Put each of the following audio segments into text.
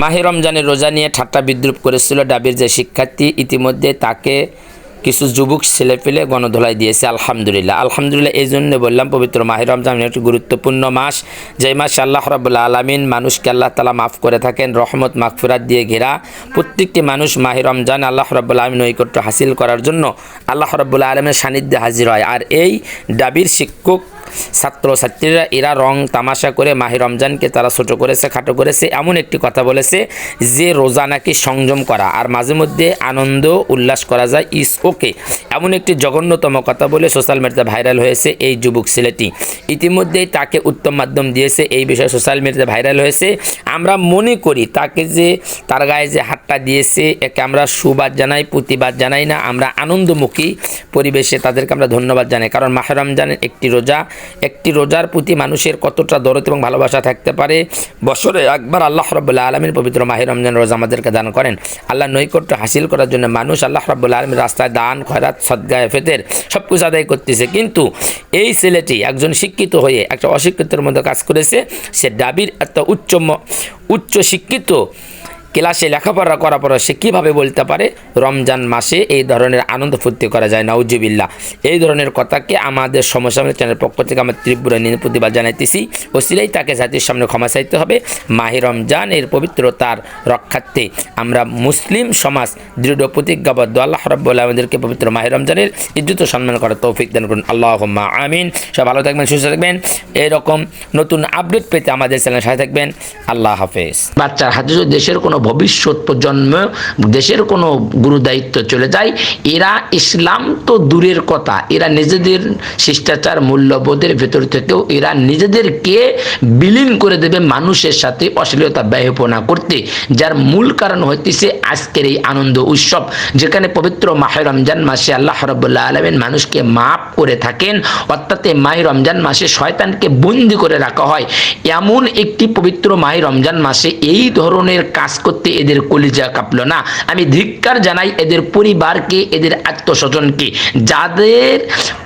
মাহে রমজানের রোজা নিয়ে ঠাট্টা বিদ্রুপ করেছিল ডাবির যে শিক্ষার্থী, ইতিমধ্যে তাকে কিছু যুবক ছেলে পেলে গণধোলাই দিয়েছে, আলহামদুলিল্লাহ। আলহামদুলিল্লাহ, এই জন্য বললাম, পবিত্র মাহে রমজান একটি গুরুত্বপূর্ণ মাস। যে মাস আল্লাহ রবুল্লা আলমিন মানুষকে আল্লাহ তালা মাফ করে থাকেন, রহমত, মাগফিরাত দিয়ে ঘেরা প্রত্যেকটি মানুষ মাহে রমজান আল্লাহ রব্বুল্লা আলমিন নৈকট্য হাসিল করার জন্য আল্লাহ রব্বুল্লা আলমের সান্নিধ্যে হাজির হয়। আর এই ডাবির শিক্ষক ছাত্রছাত্রীরা এরা রং তামাশা করে মাহি রমজানকে তারা ছোট করেছে, খাটো করেছে। এমন একটি কথা বলেছে যে রোজা নাকি সংযম করা আর মাঝে মধ্যে আনন্দ উল্লাস করা যায় ইস ওকে এমন একটি জঘন্যতম কথা বলে সোশ্যাল মিডিয়াতে ভাইরাল হয়েছে এই যুবক ছেলেটি। ইতিমধ্যেই তাকে উত্তম মাধ্যম দিয়েছে এই বিষয়ে সোশ্যাল মিডিয়াতে ভাইরাল হয়েছে। আমরা মনে করি তাকে যে তার গায়ে যে হাতটা দিয়েছে, একে আমরা সুবাদ জানাই, প্রতিবাদ জানাই না, আমরা আনন্দমুখী পরিবেশে তাদেরকে আমরা ধন্যবাদ জানাই। কারণ মাহে রমজানের একটি রোজা একটি রোজার প্রতি মানুষের কতটা দরদ এবং ভালোবাসা থাকতে পারে? বছরে একবার আল্লাহ রব্বুল্লাহ আলমীর পবিত্র মাহির রমজান রোজা আমাদেরকে দান করেন। আল্লাহ নৈকট্য হাসিল করার জন্য মানুষ আল্লাহ রব্বুল্লাহ আলমীর রাস্তায় দান, খয়রাত, সদ্গায়, ফেতের সব কিছু আদায় করতেছে। কিন্তু এই ছেলেটি একজন শিক্ষিত হয়ে একটা অশিক্ষিতের মধ্যে কাজ করেছে। সে ডাবির একটা উচ্চ উচ্চ শিক্ষিত ক্লাসে লেখাপড়া করার পর সে কীভাবে বলতে পারে? রমজান মাসে এই ধরনের আনন্দ ফুর্তি করা যায় না উজ্জুবিল্লা এই ধরনের কথাকে আমাদের সমসাময়িক চ্যানেলের পক্ষ থেকে আমরা তীব্র নিন্দা প্রতিবাদ জানাইতেছি। ও সিলাই তাকে জাতির সামনে ক্ষমা চাইতে হবে। মাহে রমজানের পবিত্রতার রক্ষার্থে আমরা মুসলিম সমাজ দৃঢ় প্রতিজ্ঞাবদ্ধ আল্লাহ রব্বুল্লাহ আমাদেরকে পবিত্র মাহে রমজানের ইজ্জত সম্মান করার তৌফিক দান করুন। আল্লাহ আমিন। সব ভালো থাকবেন, সুস্থ থাকবেন। এরকম নতুন আপডেট পেতে আমাদের চ্যানেল সাথে থাকবেন। আল্লাহ হাফেজ। বাচ্চার হাতে দেশের কোনো ভবিষ্যৎ প্রজন্ম দেশের কোনো গুরু দায়িত্ব চলে যায়। এরা ইসলাম তো দূরের কথা। এরা নিজেদের শিষ্টাচার মূল্যবোধের ভেতর থেকেও এরা নিজেদেরকে বিলীন করে দেবে মানুষের সাথে অশ্লীলতা ব্যয়পনা করতে, যার মূল কারণ হইতেছে আজকের এই আনন্দ উৎসব, যেখানে পবিত্র মাহে রমজান মাসে আল্লাহ রবুল্লাহ আলমিন মানুষকে মাফ করে থাকেন। অর্থাৎ মাহে রমজান মাসে শয়তানকে বন্দি করে রাখা হয়। এমন একটি পবিত্র মাহে রমজান মাসে এই ধরনের কাজ করতে এদের কলিজা কাঁপল না। আমি ধিক্কার জানাই এদের পরিবারকে, এদের আত্মস্বজনকে, যাদের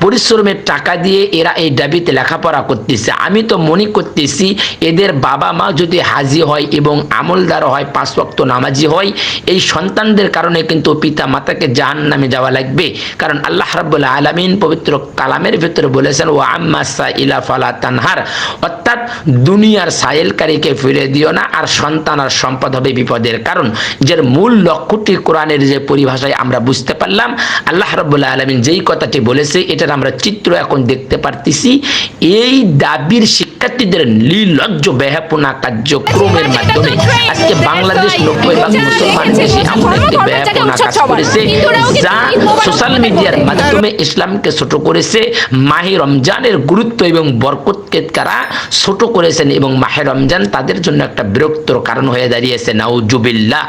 পরিশ্রমের টাকা দিয়ে এরা এই দাবিতে লেখাপড়া করতেছে। আমি তো মনে করতেছি এদের বাবা মা যদি হাজি হয় এবং আমলদার হয়, পাঁচ ওয়াক্ত নামাজি হয়, এই সন্তানদের কারণে কিন্তু পিতা মাতাকে জাহান নামে যাওয়া লাগবে। কারণ আল্লাহ রাব্বুল আলামিন পবিত্র কালামের ভিতরে বলেছেন ও আম্মা ইলা ফালা তানহার। অর্থাৎ দুনিয়ার সাইলকারীকে ফিরে দিও না, আর সন্তান আর সম্পদ হবে বিপদের কারণ, যার মূল লক্ষ্যটি কোরআনের যে পরিভাষায় আমরা বুঝতে পারলাম, আল্লাহ রাব্বুল আলামিন যেই কথাটি বলেছে, এটার আমরা চিত্র এখন দেখতে পারতেছি। এই দাবির শিক্ষার্থীদের নির্লজ্জ বেহাপনা কার্যক্রমের মাধ্যমে আজকে বাংলাদেশ নব্বই ভাগ মুসলমান দেশে এমন একটি বেহাপনা কাজ করেছে, যা সোশ্যাল মিডিয়ার মাধ্যমে ইসলামকে ছোট করেছে। মাহে রমজানের গুরুত্ব এবং বরকতকে তারা ছোট করেছেন এবং মাহে রমজান তাদের জন্য একটা বিরক্তর কারণ হয়ে দাঁড়িয়েছে নাউজুবিল্লাহ